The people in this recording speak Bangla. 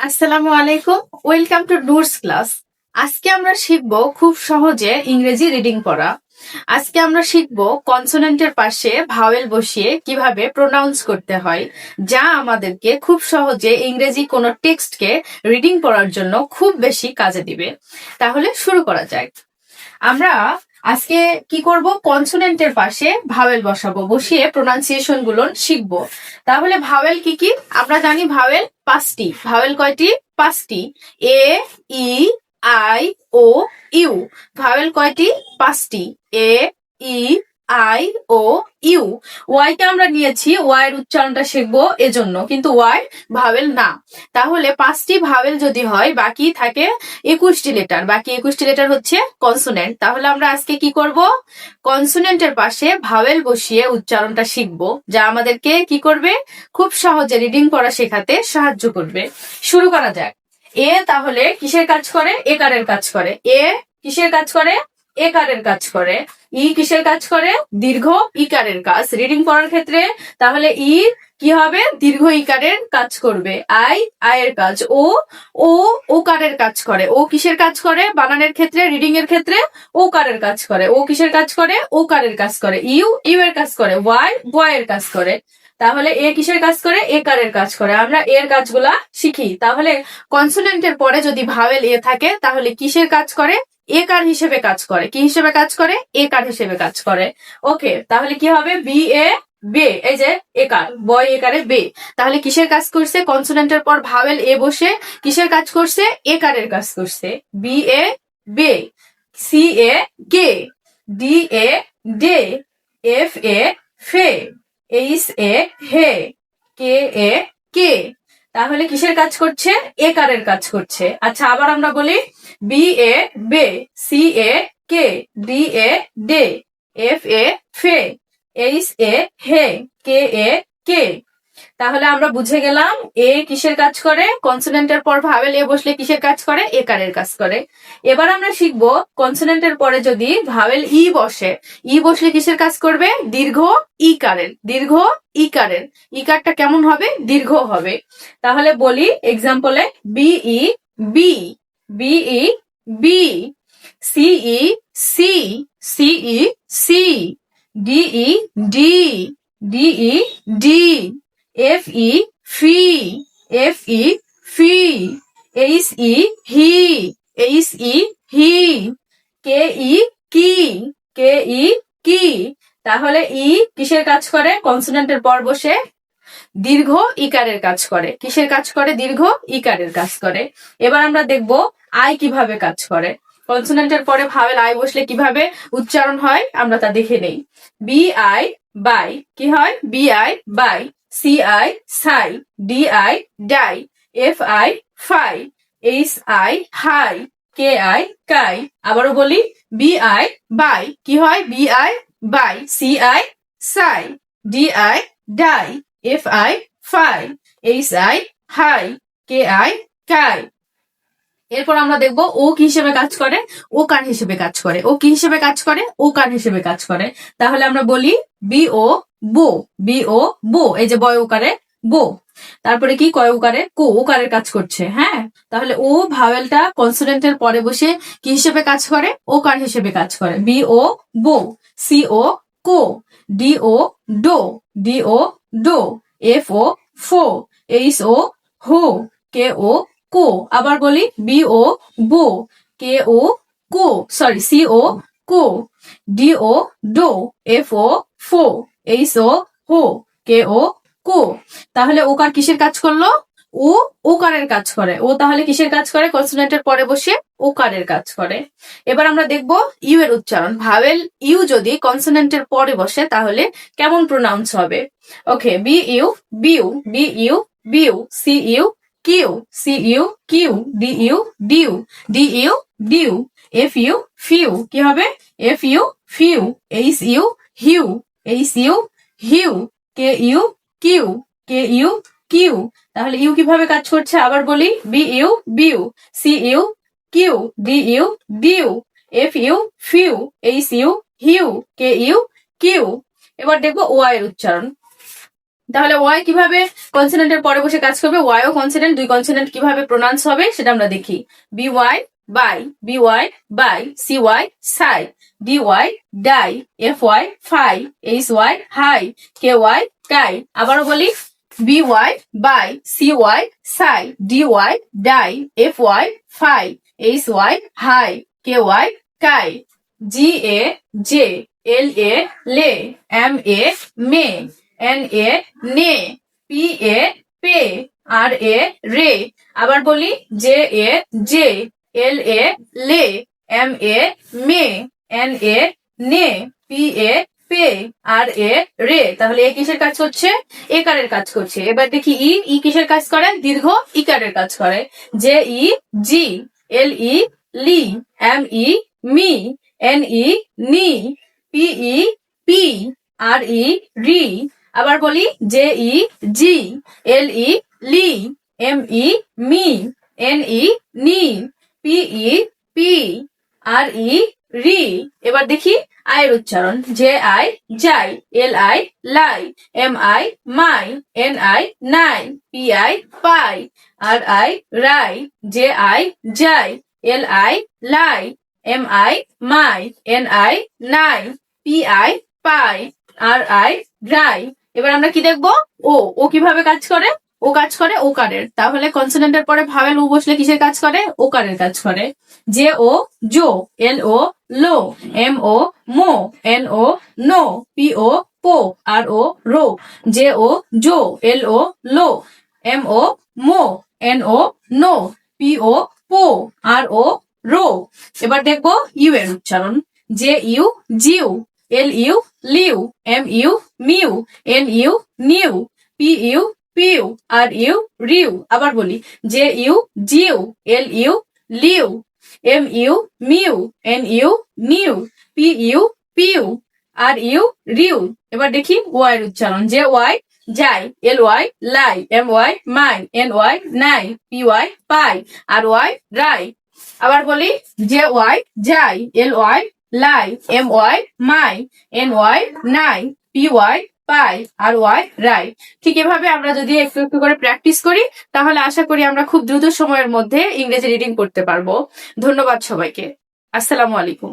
আসসালামু আলাইকুম, ওয়েলকাম টু ডুরস ক্লাস। আজকে আমরা শিখব খুব সহজে ইংরেজি রিডিং পড়া। আজকে আমরা শিখব কনসোনেন্টের পাশে ভাওয়েল বসিয়ে কীভাবে প্রোনাউন্স করতে হয়, যা আমাদেরকে খুব সহজে ইংরেজি কোনো টেক্সটকে রিডিং পড়ার জন্য খুব বেশি কাজে দিবে। তাহলে শুরু করা যাক। আমরা আজকে কি করব? কনসোনেন্টের পাশে ভাওয়েল বসাবো। বসিয়ে প্রোনাউন্সিয়েশনগুলো শিখব। তাহলে ভাওয়েল কি কি? আমরা জানি ভাওয়েল পাঁচটি। ভাওয়েল কয়টি? পাঁচটি। A, E, I, O, U. Vowel কয়টি? পাঁচটি। A, E I O U Y কে আমরা নিয়েছি ওয়াই এর উচ্চারণটা শিখব এজন্য, কিন্তু ওয়াই ভাবেল না। তাহলে পাঁচটি ভাওয়েল যদি হয়, বাকি থাকে একুশটি লেটার বাকি একুশটি লেটার হচ্ছে কনসোনেন্ট তাহলে আমরা আজকে কি করব? কনসোনেন্টের পাশে ভাওয়েল বসিয়ে উচ্চারণটা শিখব, যা আমাদেরকে কি করবে? খুব সহজে রিডিং পড়া শেখাতে সাহায্য করবে। শুরু করা যাক। এ তাহলে কিসের কাজ করে? একারের কাজ করে। এ কিসের কাজ করে? একারের কাজ করে, ই কিসের কাজ করে? দীর্ঘ ইকারের কাজ। রিডিং পড়ার ক্ষেত্রে তাহলে ই কি হবে? দীর্ঘ ইকারের কাজ করবে। আই আয়ের কাজ। ও ও ওকারের কাজ করে। ও কিসের কাজ করে? বানানের ক্ষেত্রে রিডিং এর ক্ষেত্রে ওকারের কাজ করে। ও কিসের কাজ করে? ওকারের কাজ করে। ইউ ইউ এর কাজ করে। ওয়াই ওয়াই এর কাজ করে। তাহলে এ কিসের কাজ করে? এ কারের কাজ করে। আমরা এর কাজগুলা শিখি। তাহলে কনসোনেন্টের পরে যদি ভাওয়েল এ থাকে, তাহলে কিসের কাজ করে? একার হিসেবে কাজ করে? কি হিসেবে কাজ করে? এ কার হিসেবে কাজ করে? ওকে, তাহলে কি হবে? বি এ বে, এই যে একার বয় একারে বে। তাহলে কিসের কাজ করছে? কনসোনেন্টের পর ভাওয়েল এ বসে কিসের কাজ করছে? একারের কাজ করছে। B A bay, C A kay, D A day, F A fay, H A হে, কে এ কে। তাহলে কিসের কাজ করছে? এ কারের কাজ করছে। আচ্ছা আবার আমরা বলি B A bay, C A kay, D A day, F A fay, H A হে, কে এ কে। তাহলে আমরা বুঝে গেলাম, এ কিসের কাজ করে? কনসোনেন্টের পর ভাবেল এ বসলে কিসের কাজ করে? একারের কাজ করে। এবার আমরা শিখব কনসোনেন্টের পরে যদি ভাবেল ই বসে, ই বসলে কিসের কাজ করবে? দীর্ঘ ই ইকারের, দীর্ঘ ইকারের। ইকারটা কেমন হবে? দীর্ঘ হবে। তাহলে বলি এক্সাম্পলে B E bee B E bee C E see C E see D E dee D E dee. F E fee F E fee H E he H E he K E key K E কি তাহলে ই কিসের কাজ করে? কনসোনেন্টের পর বসে দীর্ঘ ইকারের কাজ করে। কিসের কাজ করে? দীর্ঘ ইকারের কাজ করে। এবার আমরা দেখব আই কীভাবে কাজ করে। কনসোনেন্টের পরে ভাবেল আই বসলে কীভাবে উচ্চারণ হয় আমরা তা দেখে নেই। বি আই বাই কি হয়? B I bye C I sigh D I die F I fie H I high K I kye আবারও বলি বি আই বাই কি হয়? B I bye C I sigh D I die F I fie H I high K I kye এরপর আমরা দেখব ও কি হিসেবে কাজ করে, ও কার হিসেবে কাজ করে, ও কি হিসেবে কাজ করে, ও কার হিসেবে কাজ করে। তাহলে আমরা বলি বি ও বো, বি ও বো, এই যে বয় ওকারে বো। তারপরে কি কয় ওকারে কো ওকারের কাজ করছে হ্যাঁ? তাহলে ও ভাওয়েলটা কনসোনেন্টের পরে বসে কি হিসেবে কাজ করে? ও কার হিসেবে কাজ করে? B O bo, C O ko, D O do, D O do, F O fo, H O হো, কে ও কো, আবার বলি B O bo K O ko sorry C O ko D O do F O fo H O হো কে ও কো। তাহলে ওকার কিসের কাজ করল? ও ওকারের কাজ করে। ও তাহলে কিসের কাজ করে? কনসোনেন্টের পরে বসে ওকারের কাজ করে। এবার আমরা দেখব ইউ এর উচ্চারণ। ভাওয়েল ইউ যদি কনসোনেন্টের পরে বসে, তাহলে কেমন প্রোনাউন্স হবে? Okay B U bew B U bew C U cue C U cue D U dew D U dew F U few. কি হবে? F U few H U hue H U hue K U cue K U cue. তাহলে ইউ কীভাবে কাজ করছে? আবার বলি B U bew C U cue D U dew F U few H U hue K U cue. এবার দেখব ওয়াই এর উচ্চারণ। তাহলে ওয়াই কীভাবে কনসোনেন্টের পরে বসে কাজ করবে? ওয়াই ও কনসোনেন্ট দুই কনসোনেন্ট কীভাবে প্রোনাউন্স হবে সেটা আমরা দেখি। B Y by B Y by C Y cy D Y dy F Y fy H Y hy K Y ky আবারও বলি B Y by C Y cy D Y dy F Y fy H Y hy K Y ky G A J L A la M A May N A নে পি এ পে আর এ রে আবার বলি J A J L A লে M A May N A নে পি এ পে আর এ রে তাহলে এ কিসের কাজ করছে? একারের কাজ করছে। এবার দেখি ই ই কিসের কাজ করে? দীর্ঘ ইকারের কাজ করে। J E je L E le M E me N E ne P E pe R E re আবার বলি J E je, L E le, M E me, N E ne, P E P, R E রি। এবার দেখি আয়ের উচ্চারণ। J I ji, L I li, M I mi, N I ni, P I pi, R I ri J I ji, L I li, M I mi, N I ni, P I pi, R I ri এবার আমরা কি দেখব? ও ও কীভাবে কাজ করে? ও কাজ করে ও কারের তাহলে কনসোনেন্টের পরে ভাবেল ও বসলে কিসের কাজ করে? ও কারের কাজ করে। J O jo, L O lo, M O mo, N O no, P O po, R O ro. J O jo, L O lo, M O mo, N O no, P O po, R O ro. এবার দেখব ইউ এর উচ্চারণ। J U, ju, L U, lu, M U mu, N U, nu, P U, pu, R U, ru, আবার বলি, J U, ju, L U, lu, M U, mu, N U, nu, P U, pu, R U, ru. এবার দেখি ওয়াই এর উচ্চারণ, J Y jy, L Y ly, M Y my, N Y ny, P Y py, R Y ry. আবার বলি, J Y jy, L Y ly, M Y my, N Y ny P Y py, R Y ry. ঠিক এভাবে আমরা যদি একটু একটু করে প্র্যাকটিস করি, তাহলে আশা করি আমরা খুব দ্রুত সময়ের মধ্যে ইংরেজি রিডিং করতে পারব। ধন্যবাদ সবাইকে। আসসালামু আলাইকুম।